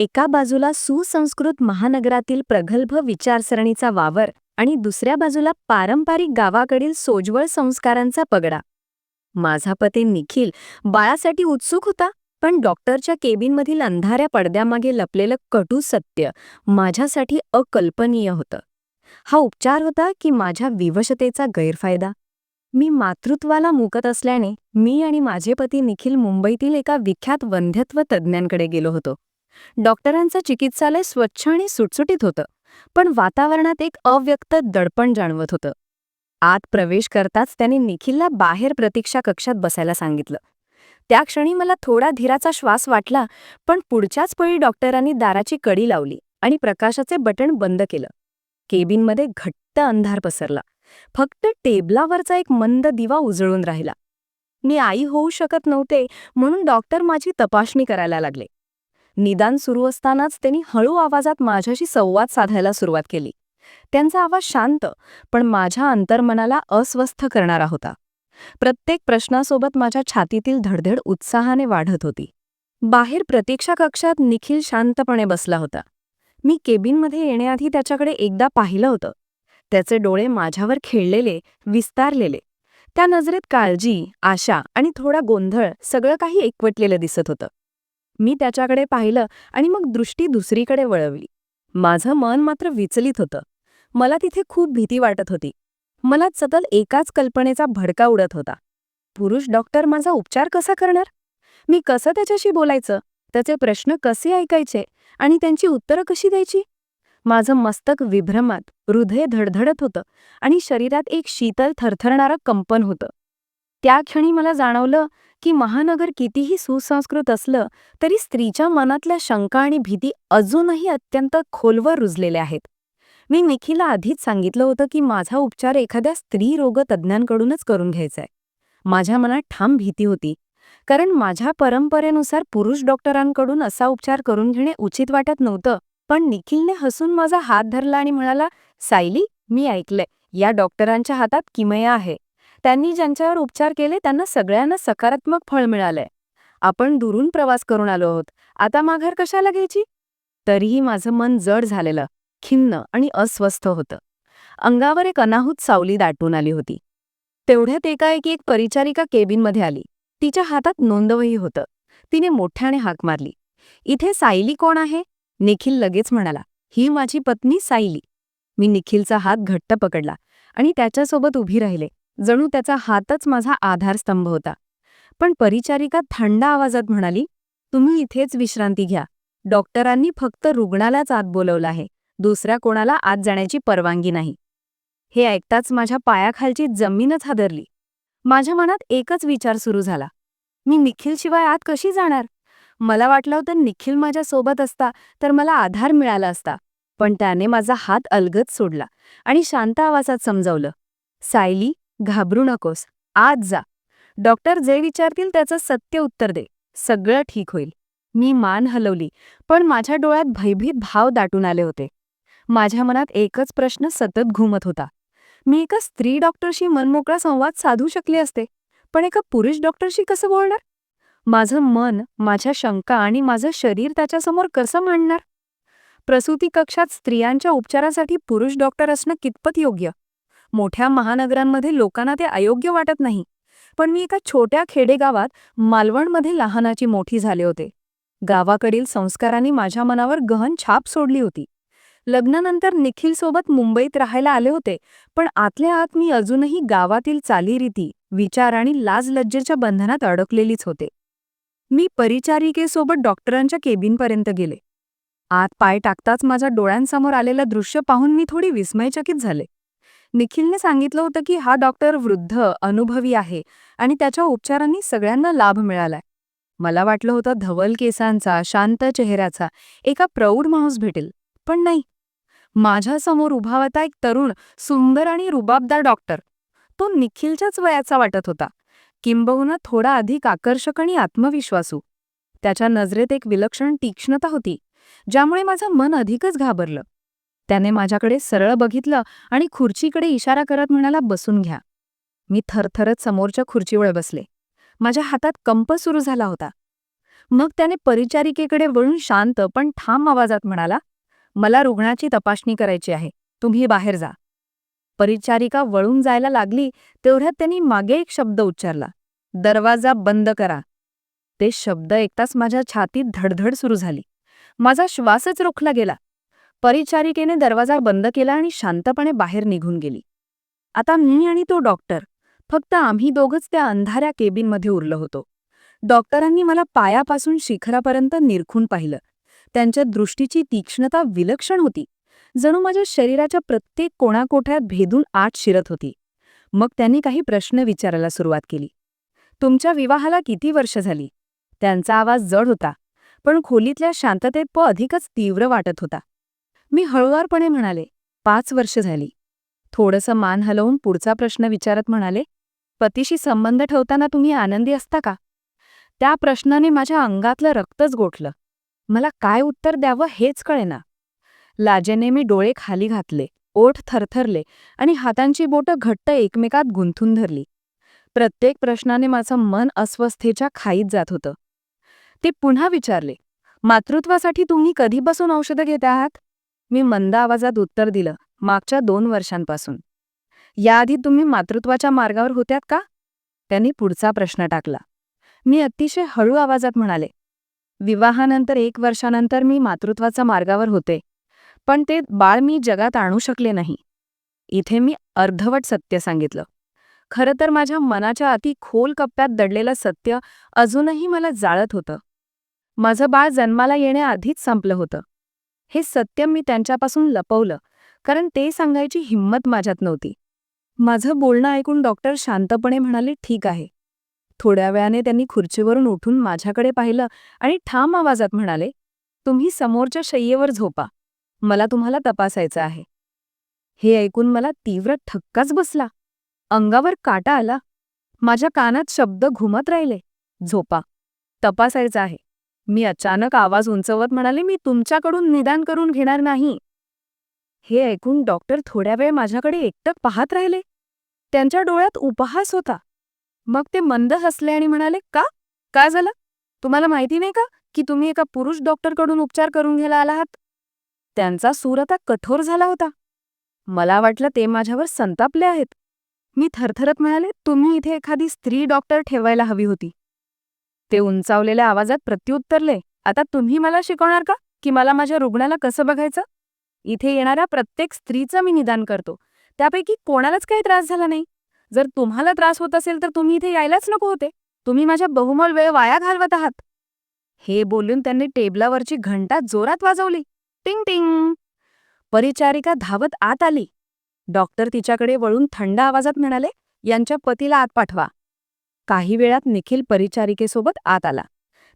एका बाजूला सुसंस्कृत महानगरातील प्रगल्भ विचारसरणीचा वावर आणि दुसऱ्या बाजूला पारंपरिक गावाकडील सोज्वळ संस्कारांचा पगडा. माझा पती निखिल बाळासाठी उत्सुक होता पण डॉक्टरच्या केबिनमधील अंधाऱ्या पडद्यामागे लपलेलं कटू सत्य माझ्यासाठी अकल्पनीय होतं. हा उपचार होता की माझ्या विवशतेचा गैरफायदा. मी मातृत्वाला मुकत असल्याने मी आणि माझे पती निखिल मुंबईतील एका विख्यात वंध्यत्व तज्ज्ञांकडे गेलो होतो. डॉक्टरांचं चिकित्सालय स्वच्छ आणि सुटसुटीत होतं पण वातावरणात एक अव्यक्त दडपण जाणवत होतं. आत प्रवेश करताच त्याने निखिलला बाहेर प्रतीक्षा कक्षात बसायला सांगितलं. त्या क्षणी मला थोडा धीराचा श्वास वाटला पण पुढच्याच पळी डॉक्टरांनी दाराची कडी लावली आणि प्रकाशाचे बटण बंद केलं. केबिनमध्ये घट्ट अंधार पसरला. फक्त टेबलावरचा एक मंद दिवा उजळून राहिला. मी आई होऊ शकत नव्हते म्हणून डॉक्टर माझी तपासणी करायला लागले. निदान सुरू असतानाच त्यांनी हळू आवाजात माझ्याशी संवाद साधायला सुरुवात केली. त्यांचा आवाज शांत पण माझ्या अंतर्मनाला अस्वस्थ करणारा होता. प्रत्येक प्रश्नासोबत माझ्या छातीतील धडधड उत्साहाने वाढत होती. बाहेर प्रतीक्षा कक्षात निखिल शांतपणे बसला होता. मी केबिनमध्ये येण्याआधी त्याच्याकडे एकदा पाहिलं होतं. त्याचे डोळे माझ्यावर खेळलेले विस्तारलेले. त्या नजरेत काळजी आशा आणि थोडा गोंधळ सगळं काही एकवटलेलं दिसत होतं. मी त्याच्याकडे पाहिलं आणि मग दृष्टी दुसरीकडे वळवली. माझं मन मात्र विचलित होतं. मला तिथे खूप भीती वाटत होती. मला सतत एकाच कल्पनेचा भडका उडत होता. पुरुष डॉक्टर माझा उपचार कसा करणार? मी कसं त्याच्याशी बोलायचं? त्याचे प्रश्न कसे ऐकायचे? आणि त्यांची उत्तरं कशी द्यायची? माझं मस्तक विभ्रमात हृदय धडधडत होतं आणि शरीरात एक शीतल थरथरणारं कंपन होतं. त्या क्षणी मला जाणवलं की महानगर कितीही सुसंस्कृत असलं तरी स्त्रीच्या मनातल्या शंका आणि भीती अजूनही अत्यंत खोलवर रुजलेल्या आहेत. मी निखिला आधीच सांगितलं होतं की माझा उपचार एखाद्या स्त्री रोगतज्ञांकडूनच करून घ्यायचाय. माझ्या मनात ठाम भीती होती कारण माझ्या परंपरेनुसार पुरुष डॉक्टरांकडून असा उपचार करून घेणे उचित वाटत नव्हतं पण निखिलने हसून माझा हात धरला आणि म्हणाला सायली मी ऐकलंय या डॉक्टरांच्या हातात किमया आहे. त्यांनी ज्यांच्यावर उपचार केले त्यांना सगळ्यांना सकारात्मक फळ मिळालंय. आपण दुरून प्रवास करून आलो आहोत. आता माघार कशाला घ्यायची? तरीही माझं मन जड झालेलं खिन्न आणि अस्वस्थ होतं. अंगावर एक अनाहूत सावली दाटून आली होती. तेवढ्यात एकाएकी एक परिचारिका केबिनमध्ये आली. तिच्या हातात नोंदवही होतं. तिने मोठ्याने हाक मारली. इथे सायली कोण आहे? निखिल लगेच म्हणाला. ही माझी पत्नी सायली. मी निखिलचा हात घट्ट पकडला आणि त्याच्यासोबत उभी राहिले. जणू त्याचा हातच माझा आधारस्तंभ होता. पण परिचारिका थंड आवाजात म्हणाली तुम्ही इथेच विश्रांती घ्या. डॉक्टरांनी फक्त रुग्णालाच आत बोलवलं आहे. दुसऱ्या कोणाला आत जाण्याची परवानगी नाही. हे ऐकताच माझ्या पायाखालची जमीनच हादरली. माझ्या मनात एकच विचार सुरू झाला. मी निखिलशिवाय आत कशी जाणार? मला वाटलं होतं निखिल माझ्या सोबत असता तर मला आधार मिळाला असता. पण त्याने माझा हात अलगत सोडला आणि शांत आवाजात समजावलं. सायली घाबरू नकोस. आज जा. डॉक्टर जे विचारतील त्याचं सत्य उत्तर दे. सगळं ठीक होईल. मी मान हलवली पण माझ्या डोळ्यात भयभीत भाव दाटून आले होते. माझ्या मनात एकच प्रश्न सतत घुमत होता. मी एका स्त्री डॉक्टरशी मनमोकळा संवाद साधू शकले असते पण एका पुरुष डॉक्टरशी कसं बोलणार? माझं मन माझ्या शंका आणि माझं शरीर त्याच्यासमोर कसं मांडणार? प्रसूती कक्षात स्त्रियांच्या उपचारासाठी पुरुष डॉक्टर असणं कितपत योग्य? मोठ्या महानगरांमध्ये लोकांना ते अयोग्य वाटत नाही. पण मी एका छोट्या खेडेगावात मालवणमध्ये लहानाची मोठी झाले होते. गावाकडील संस्कारांनी माझ्या मनावर गहन छाप सोडली होती. लग्नानंतर निखिलसोबत मुंबईत राहायला आले होते पण आतल्या आत मी अजूनही गावातील चालीरीती विचार आणि लाजलज्जेच्या बंधनात अडकलेलीच होते. मी परिचारिकेसोबत डॉक्टरांच्या केबिनपर्यंत गेले. आत पाय टाकताच माझ्या डोळ्यांसमोर आलेलं दृश्य पाहून मी थोडी विस्मयचकित झाले. निखिलने सांगितलं होतं की हा डॉक्टर वृद्ध अनुभवी आहे आणि त्याच्या उपचारांनी सगळ्यांना लाभ मिळालाय. मला वाटलं होतं धवल केसांचा शांत चेहऱ्याचा एका प्रौढ माणूस भेटेल पण नाही. माझ्यासमोर उभा होता एक तरुण सुंदर आणि रुबाबदार डॉक्टर. तो निखिलच्याच वयाचा वाटत होता. किंबहुना थोडा अधिक आकर्षक आणि आत्मविश्वासू. त्याच्या नजरेत एक विलक्षण तीक्ष्णता होती ज्यामुळे माझं मन अधिकच घाबरलं. त्याने माझ्याकडे सरळ बघितलं आणि खुर्चीकडे इशारा करत म्हणाला बसून घ्या. मी थरथरत समोरच्या खुर्चीवर बसले. माझ्या हातात कंप सुरू झाला होता. मग त्याने परिचारिकेकडे वळून शांत पण ठाम आवाजात म्हणाला मला रुग्णाची तपासणी करायची आहे. तुम्ही बाहेर जा. परिचारिका वळून जायला लागली तेवढ्यात त्यांनी मागे एक शब्द उच्चारला दरवाजा बंद करा. ते शब्द ऐकताच माझ्या छातीत धडधड सुरू झाली. माझा श्वासच रोखला गेला. परिचारिकेने दरवाजा बंद केला आणि शांतपणे बाहेर निघून गेली. आता मी आणि तो डॉक्टर फक्त आम्ही दोघंच त्या अंधाऱ्या केबिनमध्ये उरलो होतो. डॉक्टरांनी मला पायापासून शिखरापर्यंत निरखून पाहिलं. त्यांच्या दृष्टीची तीक्ष्णता विलक्षण होती. जणू माझ्या शरीराच्या प्रत्येक कोणाकोठ्यात भेदून आत शिरत होती. मग त्यांनी काही प्रश्न विचारायला सुरुवात केली. तुमच्या विवाहाला किती वर्ष झाली? त्यांचा आवाज जड होता पण खोलीतल्या शांततेत प अधिकच तीव्र वाटत होता. मी हळुवारपणे म्हणाले पाच वर्ष झाली. थोडंसं मान हलवून पुढचा प्रश्न विचारत म्हणाले पतीशी संबंध ठेवताना तुम्ही आनंदी असता का? त्या प्रश्नाने माझ्या अंगातलं रक्तच गोठलं. मला काय उत्तर द्यावं हेच कळेना. लाजेने मी डोळे खाली घातले ओठ थरथरले आणि हातांची बोटं घट्ट एकमेकात गुंथून धरली. प्रत्येक प्रश्नाने माझं मन अस्वस्थेच्या खाईत जात होतं. ते पुन्हा विचारले मातृत्वासाठी तुम्ही कधीपासून औषधं घेत आहात? मी मंद आवाजात उत्तर दिलं मागच्या दोन वर्षांपासून. याआधी तुम्ही मातृत्वाच्या मार्गावर होत्यात का? त्यांनी पुढचा प्रश्न टाकला. मी अतिशय हळू आवाजात म्हणाले विवाहानंतर एक वर्षानंतर मी मातृत्वाच्या मार्गावर होते पण ते बाळ मी जगात आणू शकले नाही. इथे मी अर्धवट सत्य सांगितलं. खरं तर माझ्या मनाच्या अति खोल कप्प्यात दडलेलं सत्य अजूनही मला जाळत होतं. माझं बाळ जन्माला येण्याआधीच संपलं होतं. हे सत्य मी त्यांच्यापासून लपवलं कारण ते सांगायची हिंमत माझ्यात नव्हती. माझं बोलणं ऐकून डॉक्टर शांतपणे म्हणाले ठीक आहे. थोड्या वेळाने त्यांनी खुर्चीवरून उठून माझ्याकडे पाहिलं आणि ठाम आवाजात म्हणाले तुम्ही समोरच्या शय्येवर झोपा. मला तुम्हाला तपासायचं आहे. हे ऐकून मला तीव्र ठक्काच बसला. अंगावर काटा आला. माझ्या कानात शब्द घुमत राहिले. झोपा. तपासायचं आहे. मी अचानक आवाज उंचवत म्हणाले मी तुमच्याकडून निदान करून घेणार नाही. हे ऐकून डॉक्टर थोड्या वेळ माझ्याकडे एकटक पाहत राहिले. त्यांच्या डोळ्यात उपहास होता. मग ते मंद हसले आणि म्हणाले का? काय झालं? तुम्हाला माहिती नाही का की तुम्ही एका पुरुष डॉक्टरकडून उपचार करून घ्यायला आला आहात? त्यांचा सूर आता कठोर झाला होता. मला वाटलं ते माझ्यावर संतापले आहेत. मी थरथरत म्हणाले तुम्ही इथे एखादी स्त्री डॉक्टर ठेवायला हवी होती. ते उंचावलेल्या आवाजात प्रत्युत्तरले आता तुम्ही मला शिकवणार का? की मला माझ्या रुग्णाला कसं बघायचं? इथे येणाऱ्या प्रत्येक स्त्रीचं मी निदान करतो. त्यापैकी कोणालाच काही त्रास झाला नाही. जर तुम्हाला त्रास होत असेल तर तुम्ही इथे यायलाच नको होते. तुम्ही माझ्या बहुमोल वेळ वाया घालवत आहात. हे बोलून त्यांनी टेबलावरची घंटा जोरात वाजवली. टिंग टिंग. परिचारिका धावत आत आली. डॉक्टर तिच्याकडे वळून थंड आवाजात म्हणाले यांच्या पतीला आत पाठवा. काही वेळात निखिल परिचारिकेसोबत आत आला.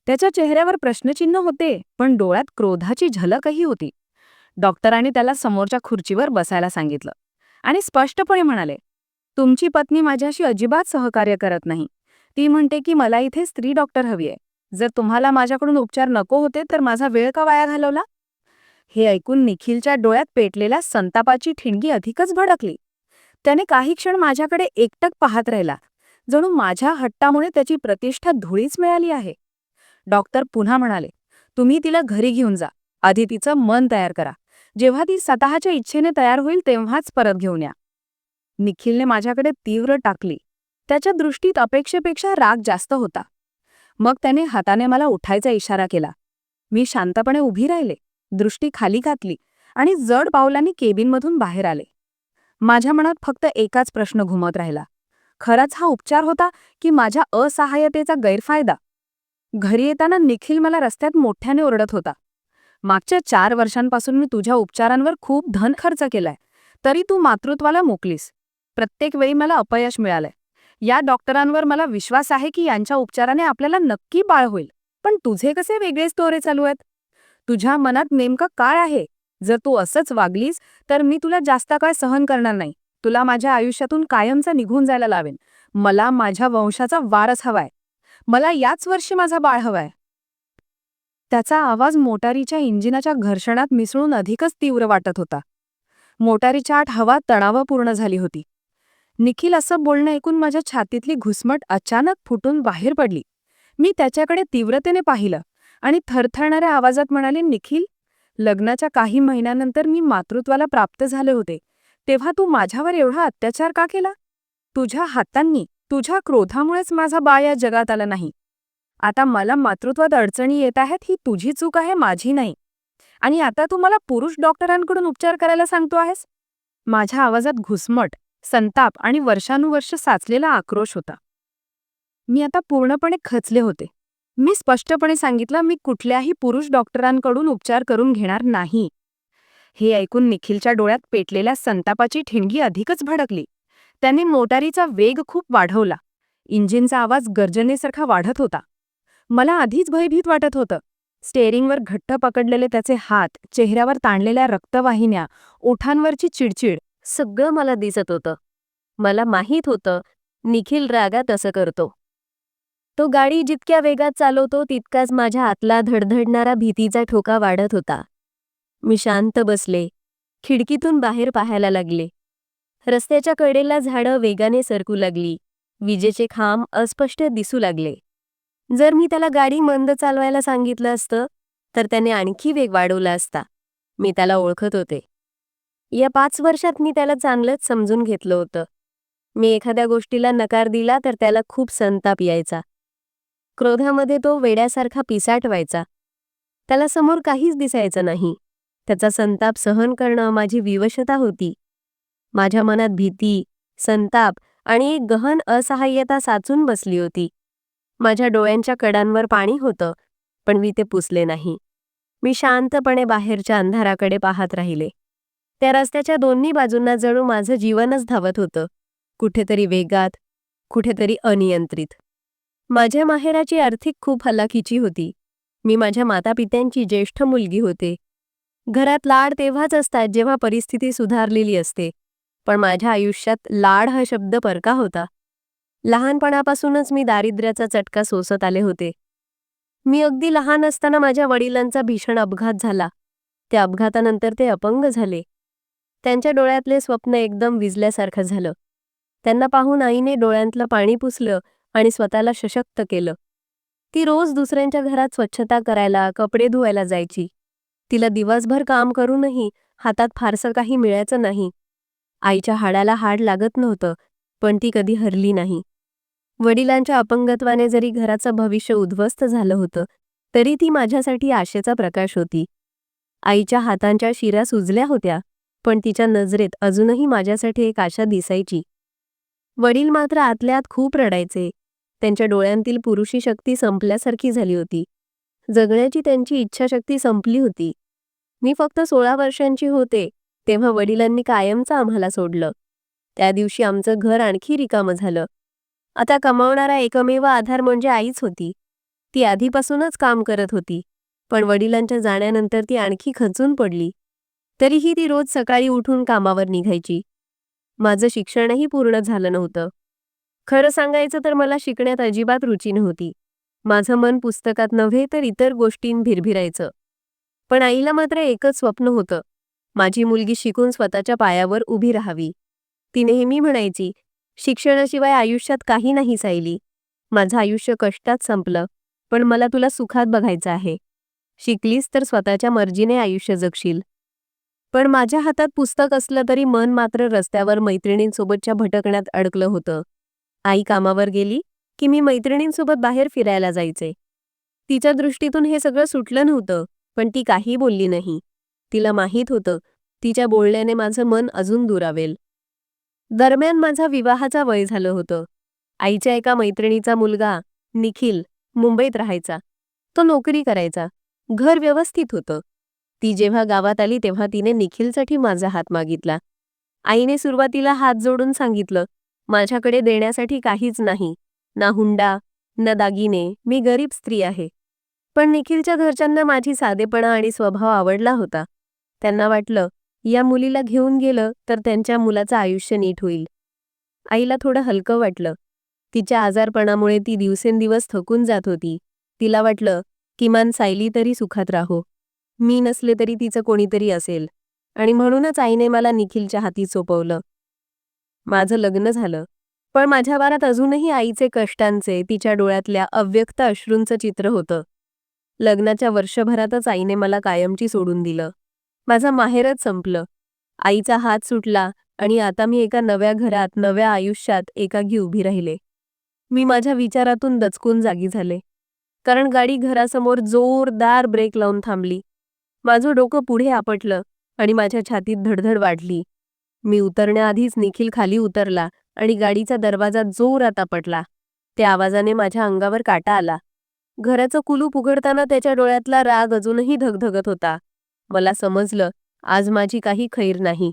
त्याच्या चेहऱ्यावर प्रश्नचिन्ह होते पण डोळ्यात क्रोधाची झलकही होती. डॉक्टरांनी त्याला समोरच्या खुर्चीवर बसायला सांगितलं आणि स्पष्टपणे म्हणाले तुमची पत्नी माझ्याशी अजिबात सहकार्य करत नाही. ती म्हणते की मला इथे स्त्री डॉक्टर हवी आहे. जर तुम्हाला माझ्याकडून उपचार नको होते तर माझा वेळ का वाया घालवला? हे ऐकून निखिलच्या डोळ्यात पेटलेल्या संतापाची ठिणगी अधिकच भडकली. त्याने काही क्षण माझ्याकडे एकटक पाहत राहिला जणू माझ्या हट्टामुळे त्याची प्रतिष्ठा धुळीच मिळाली आहे. डॉक्टर पुन्हा म्हणाले तुम्ही तिला घरी घेऊन जा. आधी तिचं मन तयार करा. जेव्हा ती स्वतःच्या इच्छेने तयार होईल तेव्हाच परत घेऊन या. निखिलने माझ्याकडे तीव्र टाकली. त्याच्या दृष्टीत अपेक्षेपेक्षा राग जास्त होता. मग त्याने हाताने मला उठायचा इशारा केला. मी शांतपणे उभी राहिले. दृष्टी खाली घातली आणि जड पावलांनी केबिनमधून बाहेर आले. माझ्या मनात फक्त एकाच प्रश्न घुमत राहिला. खराच हा उपचार होता की माझ्या असहाय्यतेचा गैरफायदा? घरी येताना निखिल मला रस्त्यात मोठ्याने ओरडत होता. मागच्या चार वर्षांपासून मी तुझ्या उपचारांवर खूप धन खर्च केलाय. तरी तू मातृत्वाला मोकलीस. प्रत्येक वेळी मला अपयश मिळालंय. या डॉक्टरांवर मला विश्वास आहे की यांच्या उपचाराने आपल्याला नक्की बाळ होईल. पण तुझे कसे वेगळेच तोरे चालू आहेत? तुझ्या मनात नेमकं काय आहे? जर तू असंच वागलीस तर मी तुला जास्त काळ सहन करणार नाही. तुला माझ्या आयुष्यातून कायमचा निघून जायला लावेन. मला माझ्या वंशाचा वारस हवाय. मला याच वर्षी माझा बाळ हवाय. त्याचा आवाज मोटारीच्या इंजिनाच्या घर्षणात मिसळून अधिकच तीव्र वाटत होता. मोटारीच्या आठ हवा तणावपूर्ण झाली होती. निखिल असं बोलणं ऐकून माझ्या छातीतली घुसमट अचानक फुटून बाहेर पडली. मी त्याच्याकडे तीव्रतेने पाहिलं आणि थरथरणाऱ्या आवाजात म्हणाले निखिल लग्नाच्या काही महिन्यानंतर मी मातृत्वाला प्राप्त झाले होते. तेव्हा तू माझ्यावर एवढा अत्याचार का केला? तुझ्या हातांनी तुझ्या क्रोधामुळेच माझा बाळ या जगात आला नाही. आता मला मातृत्वात अडचणी येत आहेत ही तुझी चूक आहे माझी नाही. आणि आता तू मला पुरुष डॉक्टरांकडून उपचार करायला सांगतो आहेस? माझ्या आवाजात घुसमट संताप आणि वर्षानुवर्ष साचलेला आक्रोश होता. मी आता पूर्णपणे खचले होते. मी स्पष्टपणे सांगितलं मी कुठल्याही पुरुष डॉक्टरांकडून उपचार करून घेणार नाही. हे ऐकून निखिलच्या डोळ्यात पेटलेल्या संतापाची ठिणगी अधिकच भडकली. त्याने मोटारीचा वेग खूप वाढवला. इंजिनचा आवाज गर्जनेसारखा वाढत होता. मला आधीच भयभीत वाटत होतं. स्टेअरिंगवर घट्ट पकडलेले त्याचे हात चेहऱ्यावर ताणलेल्या रक्तवाहिन्या ओठांवरची चिडचिड सगळं मला दिसत होतं. मला माहीत होतं निखिल रागात असं करतो. तो गाडी जितक्या वेगात चालवतो तितकाच माझ्या आतला धडधडणारा भीतीचा ठोका वाढत होता. मी शांत बसले. खिडकीतून बाहेर पाहायला लागले. रस्त्याच्या कडेला झाडं वेगाने सरकू लागली. विजेचे खांब अस्पष्ट दिसू लागले. जर मी त्याला गाडी मंद चालवायला सांगितलं असतं तर त्याने आणखी वेग वाढवला असता. मी त्याला ओळखत होते. या पाच वर्षात मी त्याला चांगलंच समजून घेतलं होतं. मी एखाद्या गोष्टीला नकार दिला तर त्याला खूप संताप यायचा. क्रोधामध्ये तो वेड्यासारखा पिसाट व्हायचा त्याला समोर काहीच दिसायचं नाही. त्याचा संताप सहन करणं माझी विवशता होती. माझ्या मनात भीती संताप आणि एक गहन असहाय्यता साचून बसली होती. माझ्या डोळ्यांच्या कडांवर पाणी होतं पण मी ते पुसले नाही. मी शांतपणे बाहेरच्या अंधाराकडे पाहत राहिले. त्या रस्त्याच्या दोन्ही बाजूंना जणू माझं जीवनच धावत होतं. कुठेतरी वेगात कुठेतरी अनियंत्रित. माझ्या माहेराची आर्थिक खूप हलाखीची होती. मी माझ्या मातापित्यांची ज्येष्ठ मुलगी होते. घरात लाड तेव्हाच असतात जेव्हा परिस्थिती सुधारलेली असते. पण माझ्या आयुष्यात लाड हा शब्द परका होता. लहानपणापासूनच मी दारिद्र्याचा चटका सोसत आले होते. मी अगदी लहान असताना माझ्या वडिलांचा भीषण अपघात झाला. त्या अपघातानंतर ते अपंग झाले. त्यांच्या डोळ्यातले स्वप्न एकदम विजल्यासारखं झालं. त्यांना पाहून आईने डोळ्यांतलं पाणी पुसलं आणि स्वतःला सशक्त केलं. ती रोज दुसऱ्यांच्या घरात स्वच्छता करायला कपडे धुवायला जायची. तिला दिवसभर काम करूनही हातात फारसं काही मिळायचं नाही. आईच्या हाडाला हाड लागत नव्हतं पण ती कधी हरली नाही. वडिलांच्या अपंगत्वाने जरी घराचं भविष्य उद्ध्वस्त झालं होतं तरी ती माझ्यासाठी आशेचा प्रकाश होती. आईच्या हातांच्या शिरा सुजल्या होत्या पण तिच्या नजरेत अजूनही माझ्यासाठी एक आशा दिसायची. वडील मात्र आतल्यात खूप रडायचे. त्यांच्या डोळ्यांतील पुरुषी शक्ती संपल्यासारखी झाली होती. जगण्याची त्यांची इच्छाशक्ती संपली होती. मी फक्त सोळा वर्षांची होते तेव्हा वडिलांनी कायमचं आम्हाला सोडलं. त्या दिवशी आमचं घर आणखी रिकामं झालं. आता कमावणारा एकमेव आधार म्हणजे आईच होती. ती आधीपासूनच काम करत होती पण वडिलांच्या जाण्यानंतर ती आणखी खचून पडली. तरीही ती रोज सकाळी उठून कामावर निघायची. माझं शिक्षणही पूर्ण झालं नव्हतं. खरं सांगायचं तर मला शिकण्यात अजिबात रुची नव्हती. माझं मन पुस्तकात नव्हे तर इतर गोष्टीं भिरभिरायचं. पण आईला मात्र एकच स्वप्न होतं. माझी मुलगी शिकून स्वतःच्या पायावर उभी राहावी. ती नेहमी म्हणायची शिक्षणाशिवाय आयुष्यात काही नाही सायली. माझं आयुष्य कष्टात संपलं पण मला तुला सुखात बघायचं आहे. शिकलीस तर स्वतःच्या मर्जीने आयुष्य जगशील. पण माझ्या हातात पुस्तक असलं तरी मन मात्र रस्त्यावर मैत्रिणींसोबतच्या भटकण्यात अडकलं होतं. आई कामावर गेली की मी मैत्रिणींसोबत बाहेर फिरायला जायचे. तिच्या दृष्टीतून हे सगळं सुटलं नव्हतं पण ती काही बोलली नाही. तिला माहीत होतं तिच्या बोलण्याने माझं मन अजून दुरावेल. दरम्यान माझा विवाहाचा वय झालं होतं. आईच्या एका मैत्रिणीचा मुलगा निखिल मुंबईत राहायचा. तो नोकरी करायचा. घर व्यवस्थित होतं. ती जेव्हा गावात आली तेव्हा तिने निखिलसाठी माझा हात मागितला. आईने सुरुवातीला हात जोडून सांगितलं माझ्याकडे देण्यासाठी काहीच नाही. ना हुंडा ना दागिने मी गरीब स्त्री आहे. पण निखिलच्या घरच्यांना माझी साधेपणा आणि स्वभाव आवडला होता. त्यांना वाटलं या मुलीला घेऊन गेलं तर त्यांच्या मुलाचं आयुष्य नीट होईल. आईला थोडं हलकं वाटलं. तिच्या आजारपणामुळे ती दिवसेंदिवस थकून जात होती. तिला वाटलं किमान सायली तरी सुखात राहो. मी नसले तरी तिचं कोणीतरी असेल. आणि म्हणूनच आईने मला निखिलच्या हाती सोपवलं. माझं लग्न झालं. पण माझ्या वारात अजूनही आईचे कष्टांचे तिच्या डोळ्यातल्या अव्यक्त अश्रूंचं चित्र होतं. लग्नाच्या वर्षभरातच आईने मला कायमची सोडून दिलं. माझं माहेरच संपलं. आईचा हात सुटला आणि आता मी एका नव्या घरात नव्या आयुष्यात एकागी उभी राहिले. मी माझ्या विचारातून दचकून जागी झाले. कारण गाडी घरासमोर जोरदार ब्रेक लावून थांबली. माझं डोकं पुढे आपटलं आणि माझ्या छातीत धडधड वाढली. मी उतरण्याआधीच निखिल खाली उतरला आणि गाडीचा दरवाजा जोरात आपटला. त्या आवाजाने माझ्या अंगावर काटा आला. घराचं कुलूप उघडताना त्याच्या डोळ्यातला राग अजूनही धगधगत होता. मला समजलं आज माझी काही खैर नाही.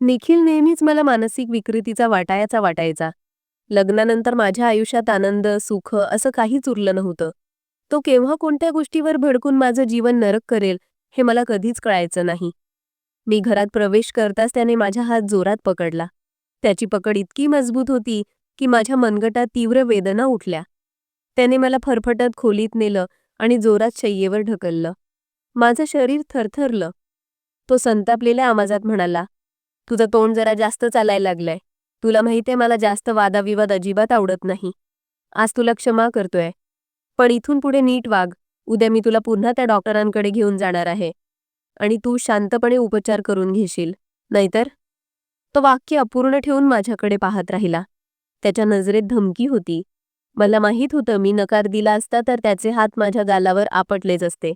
निखिल नेहमीच मला मानसिक विकृतीचा वाटायाचा वाटायचा. लग्नानंतर माझ्या आयुष्यात आनंद सुख असं काहीच उरलं नव्हतं. तो केव्हा कोणत्या गोष्टीवर भडकून माझं जीवन नरक करेल हे मला कधीच कळायचं नाही. मी घरात प्रवेश करताच त्याने माझा हात जोरात पकडला. त्याची पकड इतकी मजबूत होती की माझ्या मनगटात तीव्र वेदना उठल्या. त्याने मला फरफटत खोलीत नेलं आणि जोरात शय्येवर ढकललं. माझं शरीर थरथरलं. तो संतापलेल्या आवाजात म्हणाला तुझं तोंड जरा जास्त चालायला लागलंय. तुला माहितीये मला जास्त वादाविवाद अजिबात आवडत नाही. आज तुला क्षमा करतोय. पण इथून पुढे नीट वाग. उद्या मी तुला पुन्हा त्या डॉक्टरांकडे घेऊन जाणार आहे. आणि तू शांतपणे उपचार करून घेशील. नाहीतर तो वाक्य अपूर्ण ठेवून माझ्याकडे पाहत राहिला. त्याच्या नजरेत धमकी होती. मला माहीत होतं मी नकार दिला असता तर त्याचे हात माझ्या गालावर आपटलेच असते.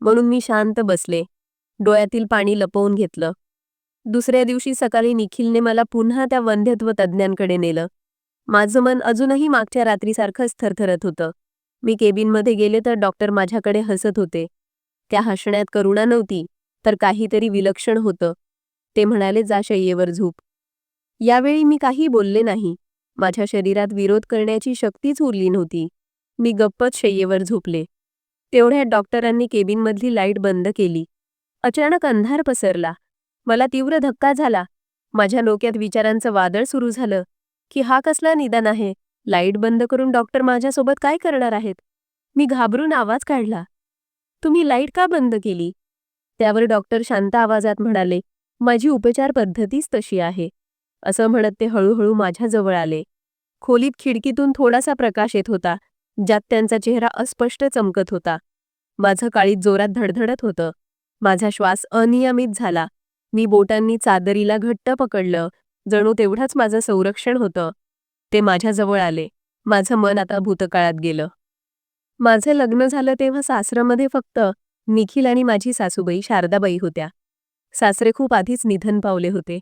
म्हणून मी शांत बसले. डोळ्यातील पाणी लपवून घेतलं. दुसऱ्या दिवशी सकाळी निखिलने मला पुन्हा त्या वंध्यत्व तज्ज्ञांकडे नेलं. माझं मन अजूनही मागच्या रात्रीसारखंच थरथरत होतं. मी केबिनमध्ये गेले तर डॉक्टर माझ्याकडे हसत होते. त्या हसण्यात करुणा नव्हती तर काहीतरी विलक्षण होतं. ते म्हणाले जा शय्येवर झोप. यावेळी मी काही बोलले नाही. माझ्या शरीरात विरोध करण्याची शक्तीच उरली नव्हती. मी गप्पच शय्येवर झोपले. तेवढ्यात डॉक्टरांनी केबिनमधली लाइट बंद केली. अचानक अंधार पसरला. मला तीव्र धक्का झाला. माझ्या डोक्यात विचारांचं वादळ सुरू झालं. की हा कसला निदान आहे? लाइट बंद करून डॉक्टर माझ्यासोबत काय करणार आहेत? मी घाबरून आवाज काढला. तुम्ही लाइट का बंद केली? त्यावर डॉक्टर शांत आवाजात म्हणाले माझी उपचार पद्धतीच तशी आहे. असं म्हणत ते हळूहळू माझ्याजवळ आले. खोलीत खिडकीतून थोडासा प्रकाश येत होता ज्यात त्यांचा चेहरा अस्पष्ट चमकत होता. माझं काळीत जोरात धडधडत होतं. माझा श्वास अनियमित झाला. मी बोटांनी चादरीला घट्ट पकडलं. जणू तेवढाच माझं संरक्षण होतं. ते माझ्याजवळ आले. माझं मन आता भूतकाळात गेलं. माझं लग्न झालं तेव्हा सासरामध्ये फक्त निखिल आणि माझी सासूबाई शारदाबाई होत्या. सासरे खूप आधीच निधन पावले होते.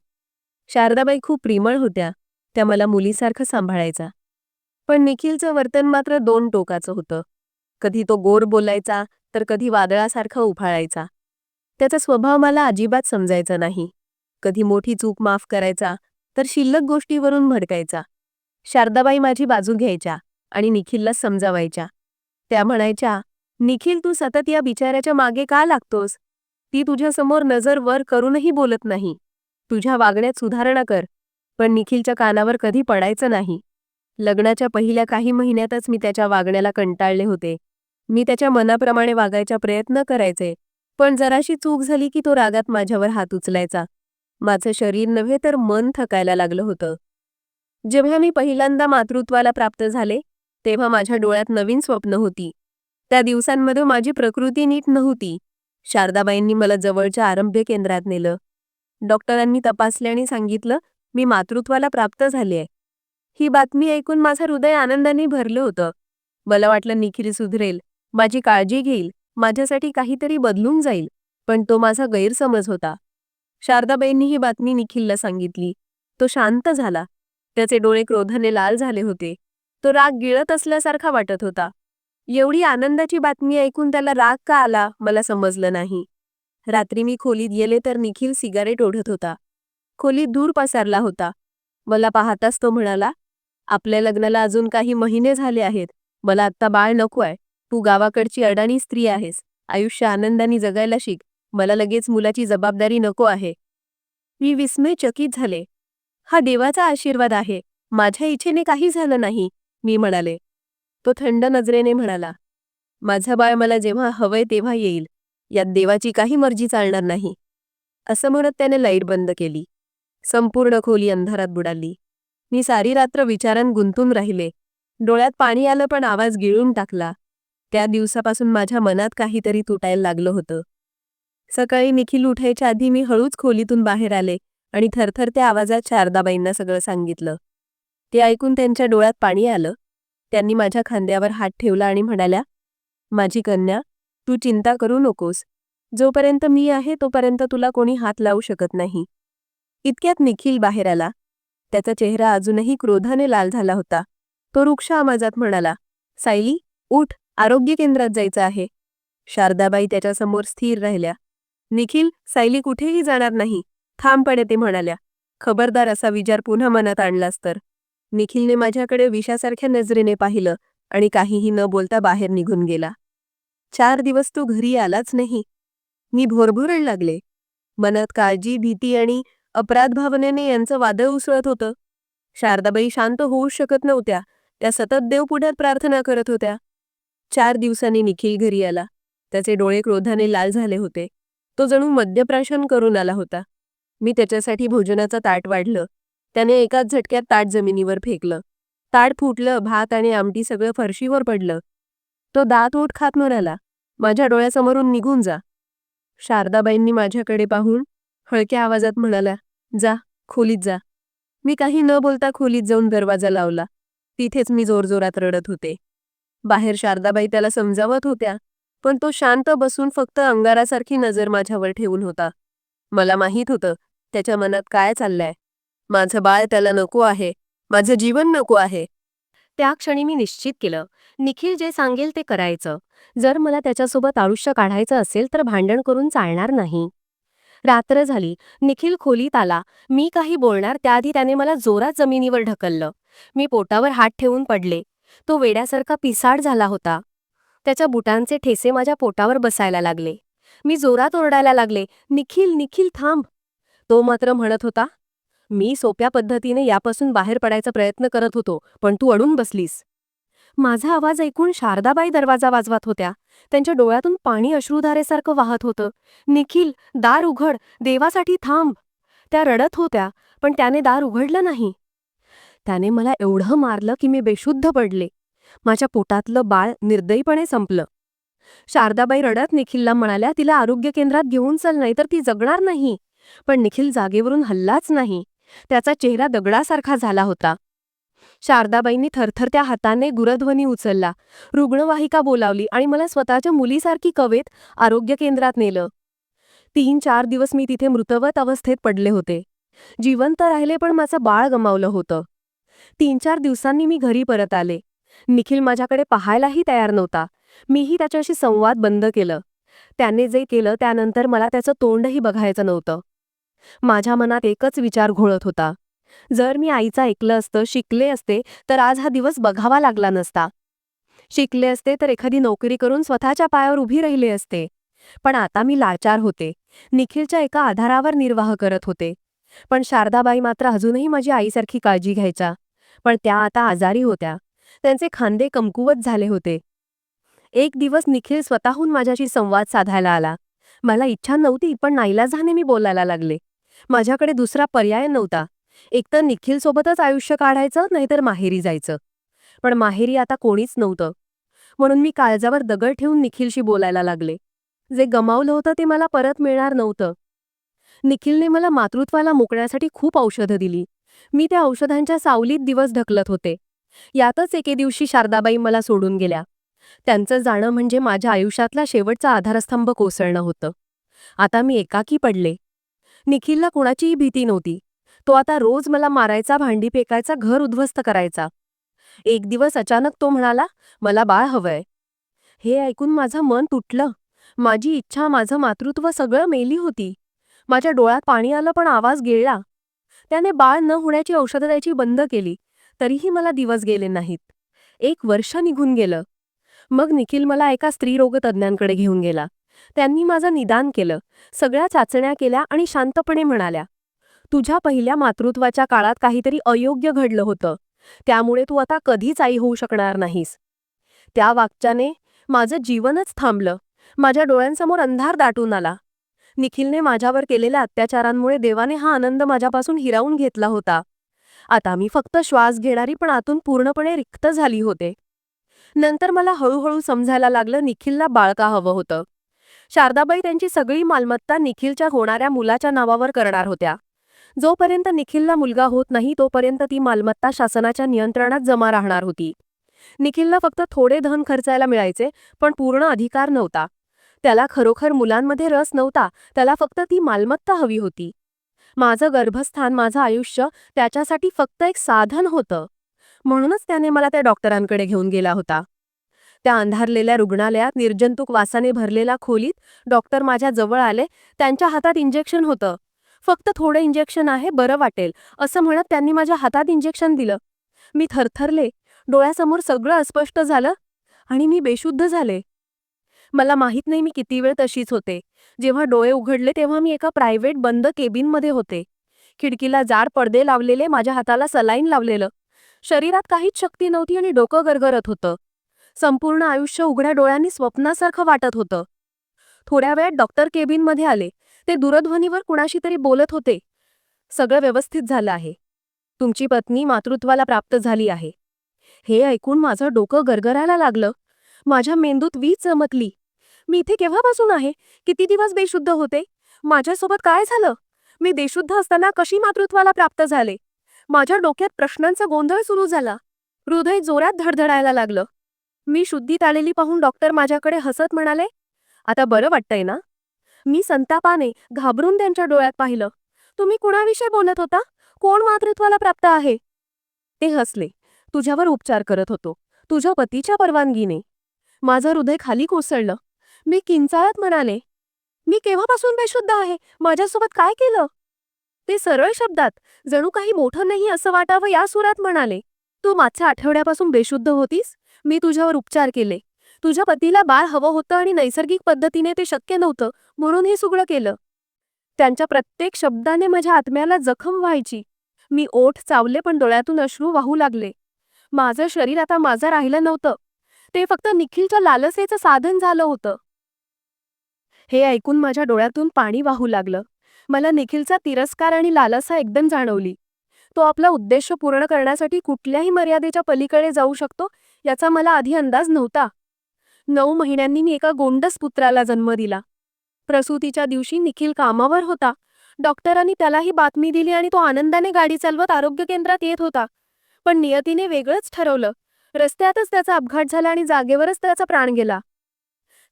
शारदाबाई खूप प्रेमळ होत्या त्या मला मुलीसारखं सांभाळायचा. पण निखिलचं वर्तन मात्र दोन टोकाचं होतं. कधी तो गोर बोलायचा तर कधी वादळासारखा उफाळायचा. त्याचा स्वभाव मला अजिबात समजायचा नाही. कधी मोठी चूक माफ करायचा तर शिल्लक गोष्टीवरून भडकायचा. शारदाबाई माझी बाजू घ्यायच्या आणि निखिलला समजावायच्या. त्या म्हणायच्या निखिल तू सतत या बिचाऱ्याच्या मागे का लागतोस? ती तुझ्यासमोर नजर वर करूनही बोलत नाही. तुझ्या वागण्यात सुधारणा कर पण निखिलच्या कानावर कधी पडायचं नाही. लग्नाच्या पहिल्या काही महिन्यातच मी त्याच्या वागण्याला कंटाळले होते. मी त्याच्या मनाप्रमाणे वागायचा प्रयत्न करायचे पण जराशी चूक झाली की तो रागात माझ्यावर हात उचलायचा. माझं शरीर नव्हे तर मन थकायला लागलं होतं. जेव्हा मी पहिल्यांदा मातृत्वाला प्राप्त झाले तेव्हा माझ्या डोळ्यात नवीन स्वप्न होती. त्या दिवसांमध्ये माझी प्रकृती नीट नव्हती. शारदाबाईंनी मला जवळच्या आरंभ्य केंद्रात नेलं. डॉक्टरांनी तपासले आणि सांगितलं मी मातृत्वाला प्राप्त झाले ही बातमी ऐकून माझं हृदय आनंदाने भरलं होतं. मला वाटलं निखिल सुधरेल. माझी काळजी घेईल. माझ्यासाठी काहीतरी बदलून जाईल. पण तो माझा गैरसमज होता. शारदाबाईंनी ही बातमी निखिलला सांगितली. तो शांत झाला. त्याचे डोळे क्रोधाने लाल झाले होते. तो राग गिळत असल्यासारखा वाटत होता. एवढी आनंदाची बातमी ऐकून त्याला राग का आला मला समजलं नाही. रात्री मी खोलीत गेले तर निखिल सिगारेट ओढत होता. खोलीत धूर पसरला होता. मला पाहताच तो म्हणाला आपल्या लग्नाला अजून काही महिने झाले आहेत. मला आत्ता बाळ नकोय तू गावाकडची अडाणी स्त्री आहेस. आयुष्य आनंदाने जगायला शिक. मला लगेच मुलाची जबाबदारी नको आहे. मी विस्मयचकित झाले. हा देवाचा आशीर्वाद आहे. माझ्या इच्छेने काही झालं नाही मी म्हणाले. तो थंड नजरेने म्हणाला माझं बाळ मला जेव्हा हवंय तेव्हा येईल. यात देवाची काही मर्जी चालणार नाही. असं म्हणत त्याने लाइट बंद केली. संपूर्ण खोली अंधारात बुडाली. मी सारी रात्र विचारांत गुंतून राहिले. डोळ्यात पाणी आलं पण आवाज गिळून टाकला. त्या दिवसापासून माझ्या मनात काहीतरी तुटायला लागलं होतं. सकाळी निखिल उठायच्या आधी मी हळूच खोलीतून बाहेर आले आणि थरथरत्या आवाजात शारदाबाईंना सगळं सांगितलं. ते ऐकून त्यांच्या डोळ्यात पाणी आलं. त्यांनी माझ्या खांद्यावर हात ठेवला आणि म्हणाल्या माझी कन्या तू चिंता करू नकोस. जोपर्यंत मी आहे तोपर्यंत तुला कोणी हात लावू शकत नाही. इतक्यात निखिल बाहेर आला. त्याचा चेहरा अजूनही क्रोधाने लाल झाला होता. तो रुक्ष आवाजात म्हणाला सायली उठ आरोग्य केंद्रात जायचं आहे. शारदाबाई त्याच्यासमोर स्थिर राहिल्या. निखिल सायली कुठेही जाणार नाही. थांबपडे ते म्हणाल्या. खबरदार असा विचार पुन्हा मनात आणलास तर. निखिलने माझ्याकडे विषासारख्या नजरेने पाहिलं आणि काहीही न बोलता बाहेर निघून गेला. चार दिवस तो घरी आलाच नाही. मी भोरभोरळ लागले. मनात काळजी भीती आणि अपराध भावनेने यांचं वादळ उसळत होतं. शारदाबाई शांत होऊ शकत नव्हत्या. त्या सतत देवपुढ्यात प्रार्थना करत होत्या. चार दिवसांनी निखिल घरी आला. त्याचे डोळे क्रोधाने लाल झाले होते. तो जणू मद्यप्राशन करून आला होता. मी त्याच्यासाठी भोजनाचं ताट वाढलं. त्याने एकाच झटक्यात ताट जमिनीवर फेकलं. ताट फुटलं भात आणि आमटी सगळं फरशीवर पडलं. तो दात ओठ खात म्हणाला माझ्या डोळ्यासमोरून निघून जा. शारदाबाईंनी माझ्याकडे पाहून हळक्या आवाजात म्हणाल्या जा खोलीत जा. मी काही न बोलता खोलीत जाऊन दरवाजा लावला. तिथेच मी जोरजोरात रडत होते. बाहेर शारदाबाई त्याला समजावत होत्या पण तो शांत बसून फक्त अंगारासारखी नजर माझ्यावर ठेवून होता. मला माहीत होतं त्याच्या मनात काय चाललंय. माझं बाळ त्याला नको आहे. माझं जीवन नको आहे. त्या क्षणी मी निश्चित केलं. निखिल जे सांगेल ते करायचं. जर मला त्याच्यासोबत आयुष्य काढायचं असेल तर भांडण करून चालणार नाही. रात्र झाली. निखिल खोलीत आला. मी काही बोलणार त्याआधी त्याने मला जोरात जमिनीवर ढकललं. मी पोटावर हात ठेवून पडले. तो वेड्यासारखा पिसाड झाला होता. त्याच्या बुटांचे ठेसे माझ्या पोटावर बसायला लागले. मी जोरात ओरडायला लागले. निखिल निखिल थांब. तो मात्र म्हणत होता मी सोप्या पद्धतीने यापासून बाहेर पडायचा प्रयत्न करत होतो पण तू अडून बसलीस. माझा आवाज ऐकून शारदाबाई दरवाजा वाजवत होत्या. त्यांच्या डोळ्यातून पाणी अश्रुधारेसारखं वाहत होतं. निखिल दार उघड देवासाठी थांब. त्या रडत होत्या पण त्याने दार उघडलं नाही. त्याने मला एवढं मारलं की मी बेशुद्ध पडले. माझ्या पोटातलं बाळ निर्दयीपणे संपलं. शारदाबाई रडत निखिलला म्हणाल्या तिला आरोग्य केंद्रात घेऊन चल नाही तर ती जगणार नाही. पण निखिल जागेवरून हल्लाच नाही. त्याचा चेहरा दगडासारखा झाला होता. शारदाबाईंनी थरथरत्या हाताने गुरध्वनी उचलला. रुग्णवाहिका बोलावली आणि मला स्वतःच्या मुलीसारखी कवेत आरोग्य केंद्रात नेलं. तीन चार दिवस मी तिथे मृतवत अवस्थेत पडले होते. जिवंत राहिले पण माझं बाळ गमावलं होतं. तीन चार दिवसांनी मी घरी परत आले. निखिल माझ्याकडे पाहायलाही तयार नव्हता. मीही त्याच्याशी संवाद बंद केलं. त्याने जे केलं त्यानंतर मला त्याचं तोंडही बघायचं नव्हतं. माझ्या मनात एकच विचार घोळत होता. जर मी आईचं ऐकलं असतं शिकले असते तर आज हा दिवस बघावा लागला नसता. शिकले असते तर एखादी नोकरी करून स्वतःच्या पायावर उभी राहिले असते. पण आता मी लाचार होते. निखिलच्या एका आधारावर निर्वाह करत होते. पण शारदाबाई मात्र अजूनही माझी आईसारखी काळजी घ्यायच्या पण त्या आता आजारी होत्या. त्यांचे खांदे कमकुवत झाले होते. एक दिवस निखिल स्वतःहून माझ्याशी संवाद साधायला आला. मला इच्छा नव्हती पण नाईलाजाने मी बोलायला लागले. माझ्याकडे दुसरा पर्याय नव्हता. एकतर निखिलसोबतच आयुष्य काढायचं नाहीतर माहेरी जायचं. पण माहेरी आता कोणीच नव्हतं. म्हणून मी काळजावर दगड ठेवून निखिलशी बोलायला लागले. जे गमावलं होतं ते मला परत मिळणार नव्हतं. निखिलने मला मातृत्वाला मुकण्यासाठी खूप औषधं दिली. मी त्या औषधांच्या सावलीत दिवस ढकलत होते. यातच एके दिवशी शारदाबाई मला सोडून गेल्या. त्यांचं जाणं म्हणजे माझ्या आयुष्यातला शेवटचा आधारस्तंभ कोसळणं होतं. आता मी एकाकी पडले. निखिलला कुणाचीही भीती नव्हती. तो आता रोज मला मारायचा भांडी फेकायचा घर उद्ध्वस्त करायचा. एक दिवस अचानक तो म्हणाला मला बाळ हवंय. हे ऐकून माझं मन तुटलं. माझी इच्छा माझं मातृत्व सगळं मेली होती. माझ्या डोळ्यात पाणी आलं पण आवाज गिळला त्याने बाळ न होण्याची औषधं द्यायची बंद केली. तरीही मला दिवस गेले नाहीत. एक वर्ष निघून गेलं. मग निखिल मला एका स्त्रीरोगतज्ञांकडे घेऊन गेला. त्यांनी माझं निदान केलं. सगळ्या चाचण्या केल्या आणि शांतपणे म्हणाल्या तुझ्या पहिल्या मातृत्वाच्या काळात काहीतरी अयोग्य घडलं होतं. त्यामुळे तू आता कधीच आई होऊ शकणार नाहीस. त्या वाक्याने माझं जीवनच थांबलं. माझ्या डोळ्यांसमोर अंधार दाटून आला. निखिलने माझ्यावर केलेल्या अत्याचारांमुळे देवाने हा आनंद माझ्यापासून हिरावून घेतला होता. आता मी फक्त श्वास घेणारी पण आतून पूर्णपणे रिक्त झाली होते. नंतर मला हळूहळू समजायला लागलं निखिलला बाळका हवं होतं. शारदाबाई त्यांची सगळी मालमत्ता निखिलच्या होणाऱ्या मुलाच्या नावावर करणार होत्या. जोपर्यंत निखिलला मुलगा होत नाही तोपर्यंत ती मालमत्ता शासनाच्या नियंत्रणात जमा राहणार होती. निखिलला फक्त थोडे धन खर्चायला मिळायचे पण पूर्ण अधिकार नव्हता. त्याला खरोखर मुलांमध्ये रस नव्हता त्याला फक्त ती मालमत्ता हवी होती. माझं गर्भस्थान माझं आयुष्य त्याच्यासाठी फक्त एक साधन होतं. म्हणूनच त्याने मला त्या डॉक्टरांकडे घेऊन गेला होता. त्या अंधारलेल्या रुग्णालयात निर्जंतुक वासाने भरलेल्या खोलीत डॉक्टर माझ्या जवळ आले. त्यांच्या हातात इंजेक्शन होतं. फक्त थोडं इंजेक्शन आहे बरं वाटेल असं म्हणत त्यांनी माझ्या हातात इंजेक्शन दिलं. मी थरथरले. डोळ्यासमोर सगळं अस्पष्ट झालं आणि मी बेशुद्ध झाले. मला माहीत नाही मी किती वेळ तशीच होते. जेव्हा डोळे उघडले तेव्हा मी एका प्रायव्हेट बंद केबिनमध्ये होते. खिडकीला जाड पडदे लावलेले माझ्या हाताला सलाईन लावलेलं. शरीरात काहीच शक्ती नव्हती आणि डोकं गरगरत होतं. संपूर्ण आयुष्य उघड्या डोळ्यांनी स्वप्नासारखं वाटत होतं. थोड्या वेळात डॉक्टर केबिनमध्ये आले. ते दूरध्वनीवर कुणाशी तरी बोलत होते. सगळं व्यवस्थित झालं आहे. तुमची पत्नी मातृत्वाला प्राप्त झाली आहे. हे ऐकून माझं डोकं गरगरायला लागलं. माझ्या मेंदूत वीज चमकली. मी इथे केव्हापासून आहे? किती दिवस बेशुद्ध होते? माझ्यासोबत काय झालं? मी बेशुद्ध असताना कशी मातृत्वाला प्राप्त झाले? माझ्या डोक्यात प्रश्नांचा गोंधळ सुरू झाला. हृदय जोरात धडधडायला लागलं. मी शुद्धीत आलेली पाहून डॉक्टर माझ्याकडे हसत म्हणाले आता बरं वाटतंय ना? मी संतापाने घाबरून त्यांच्या डोळ्यात पाहिलं. तुम्ही कुणाविषयी बोलत होता? कोण मातृत्वाला प्राप्त आहे? ते हसले. तुझ्यावर उपचार करत होतो. तुझ्या पतीच्या परवानगीने. माझं हृदय खाली कोसळलं. मी किंचाळत म्हणाले मी केव्हापासून बेशुद्ध आहे? माझ्यासोबत काय केलं? ते सरळ शब्दात जणू काही मोठं नाही असं वाटावं या सुरात म्हणाले. तू मागच्या आठवड्यापासून बेशुद्ध होतीस? मी तुझ्यावर उपचार केले. तुझ्या पतीला बाळ हवं होतं आणि नैसर्गिक पद्धतीने ते शक्य नव्हतं म्हणून हे सगळं केलं. त्यांच्या प्रत्येक शब्दाने माझ्या आत्म्याला जखम व्हायची. मी ओठ चावले पण डोळ्यातून अश्रू वाहू लागले. माझं शरीर आता माझं राहिलं नव्हतं. ते फक्त निखिलच्या लालसेचं साधन झालं होतं. हे ऐकून माझ्या डोळ्यातून पाणी वाहू लागलं. मला निखिलचा तिरस्कार आणि लालसा एकदम जाणवली. तो आपला उद्देश पूर्ण करण्यासाठी कुठल्याही मर्यादेच्या पलीकडे जाऊ शकतो याचा मला आधी अंदाज नव्हता. नऊ महिन्यांनी मी एका गोंडस पुत्राला जन्म दिला. प्रसूतीच्या दिवशी निखिल कामावर होता. डॉक्टरांनी त्याला ही बातमी दिली आणि तो आनंदाने गाडी चालवत आरोग्य केंद्रात येत होता. पण नियतीने वेगळंच ठरवलं. रस्त्यातच त्याचा अपघात झाला आणि जागेवरच त्याचा प्राण गेला.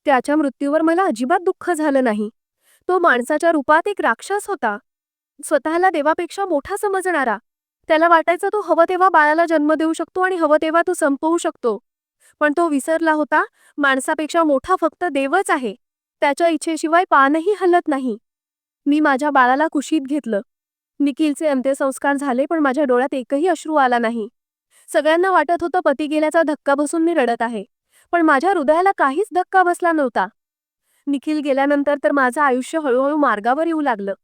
त्याच्या मृत्यूवर मला अजिबात दुःख झालं नाही. तो माणसाच्या रूपात एक राक्षस होता. स्वतःला देवापेक्षा मोठा समजणारा. त्याला वाटायचं तो हवं तेव्हा बाळाला जन्म देऊ शकतो आणि हवं तेव्हा तो संपवू शकतो. पण तो विसरला होता. माणसापेक्षा मोठा फक्त देवच आहे. त्याच्या इच्छेशिवाय पानही हलत नाही. मी माझ्या बाळाला कुशीत घेतलं. निखिलचे अंत्यसंस्कार झाले पण माझ्या डोळ्यात एकही अश्रू आला नाही. सगळ्यांना वाटत होतं पती गेल्याचा धक्का बसून मी रडत आहे. पण माझ्या हृदयाला काहीच धक्का बसला नव्हता. निखिल गेल्यानंतर तर माझं आयुष्य हळूहळू मार्गावर येऊ लागलं.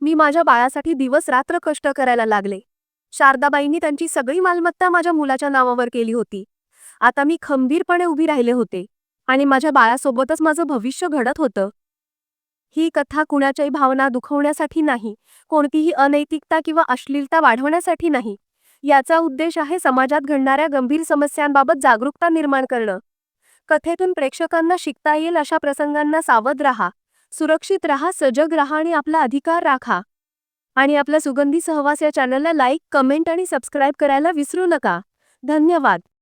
मी माझ्या बाळासाठी दिवस रात्र कष्ट करायला लागले. शारदाबाईंनी त्यांची सगळी मालमत्ता माझ्या मुलाच्या नावावर केली होती. आता मी खंबीरपणे उभी राहिले होते आणि माझ्या बाळासोबतच माझं भविष्य घडत होतं. ही कथा कुणाच्याही भावना दुखवण्यासाठी नाही कोणतीही अनैतिकता किंवा अश्लीलता वाढवण्यासाठी नाही. याचा उद्देश आहे समाजात घडणाऱ्या गंभीर समस्यांबाबत जागरूकता निर्माण करणं. कथेतून प्रेक्षकांना शिकता येईल अशा प्रसंगांना सावध राहा सुरक्षित राहा सजग राहा आणि आपला अधिकार राखा. आणि आपल्या सुगंधी सहवास या चॅनलला लाईक कमेंट आणि सबस्क्राईब करायला विसरू नका. धन्यवाद.